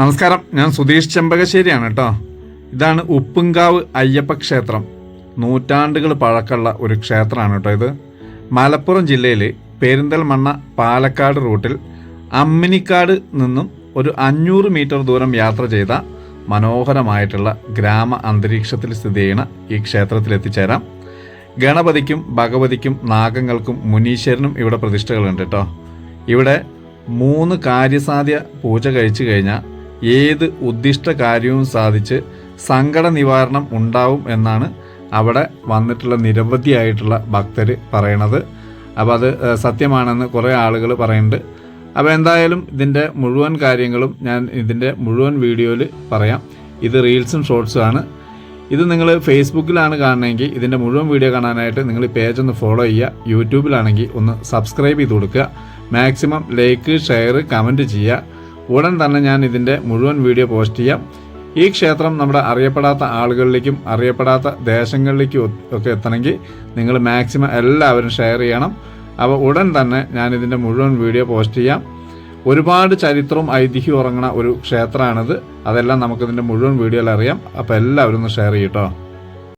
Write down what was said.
നമസ്കാരം. ഞാൻ സുധീഷ് ചെമ്പകശ്ശേരിയാണ് കേട്ടോ. ഇതാണ് ഉപ്പുങ്കാവ് അയ്യപ്പ ക്ഷേത്രം. നൂറ്റാണ്ടുകൾ പഴക്കമുള്ള ഒരു ക്ഷേത്രമാണ് കേട്ടോ ഇത്. മലപ്പുറം ജില്ലയിൽ പെരിന്തൽമണ്ണ പാലക്കാട് റൂട്ടിൽ അമ്മിനിക്കാട് നിന്നും ഒരു അഞ്ഞൂറ് മീറ്റർ ദൂരം യാത്ര ചെയ്ത മനോഹരമായിട്ടുള്ള ഗ്രാമ അന്തരീക്ഷത്തിൽ സ്ഥിതി ചെയ്യുന്ന ഈ ക്ഷേത്രത്തിൽ എത്തിച്ചേരാം. ഗണപതിക്കും ഭഗവതിക്കും നാഗങ്ങൾക്കും മുനീശ്വരനും ഇവിടെ പ്രതിഷ്ഠകളുണ്ട് കേട്ടോ. ഇവിടെ മൂന്ന് കാര്യസാധ്യ പൂജ കഴിച്ചു കഴിഞ്ഞാൽ ഏത് ഉദ്ദിഷ്ട കാര്യവും സാധിച്ച് സങ്കട നിവാരണം ഉണ്ടാവും എന്നാണ് അവിടെ വന്നിട്ടുള്ള നിരവധിയായിട്ടുള്ള ഭക്തർ പറയണത്. അപ്പോൾ അത് സത്യമാണെന്ന് കുറേ ആളുകൾ പറയുന്നുണ്ട്. അപ്പോൾ എന്തായാലും ഇതിന്റെ മുഴുവൻ കാര്യങ്ങളും ഞാൻ ഇതിന്റെ മുഴുവൻ വീഡിയോയിൽ പറയാം. ഇത് റീൽസും ഷോർട്സും ആണ്. ഇത് നിങ്ങൾ ഫേസ്ബുക്കിലാണ് കാണണമെങ്കിൽ ഇതിന്റെ മുഴുവൻ വീഡിയോ കാണാനായിട്ട് നിങ്ങൾ പേജ് ഒന്ന് ഫോളോ ചെയ്യുക. യൂട്യൂബിലാണെങ്കിൽ ഒന്ന് സബ്സ്ക്രൈബ് ചെയ്ത് കൊടുക്കുക. മാക്സിമം ലൈക്ക് ഷെയർ കമന്റ് ചെയ്യുക. ഉടൻ തന്നെ ഞാൻ ഇതിന്റെ മുഴുവൻ വീഡിയോ പോസ്റ്റ് ചെയ്യാം. ഈ ക്ഷേത്രം നമ്മുടെ അറിയപ്പെടാത്ത ആളുകളിലേക്കും അറിയപ്പെടാത്ത ദേശങ്ങളിലേക്കും ഒക്കെ എത്തണമെങ്കിൽ നിങ്ങൾ മാക്സിമം എല്ലാവരും ഷെയർ ചെയ്യണം. അപ്പോൾ ഉടൻ തന്നെ ഞാൻ ഇതിന്റെ മുഴുവൻ വീഡിയോ പോസ്റ്റ് ചെയ്യാം. ഒരുപാട് ചരിത്രവും ഐതിഹ്യവും ഉറങ്ങുന്ന ഒരു ക്ഷേത്രമാണിത്. അതെല്ലാം നമുക്കിതിന്റെ മുഴുവൻ വീഡിയോയിൽ അറിയാം. അപ്പോൾ എല്ലാവരും ഒന്ന് ഷെയർ ചെയ്യട്ടോ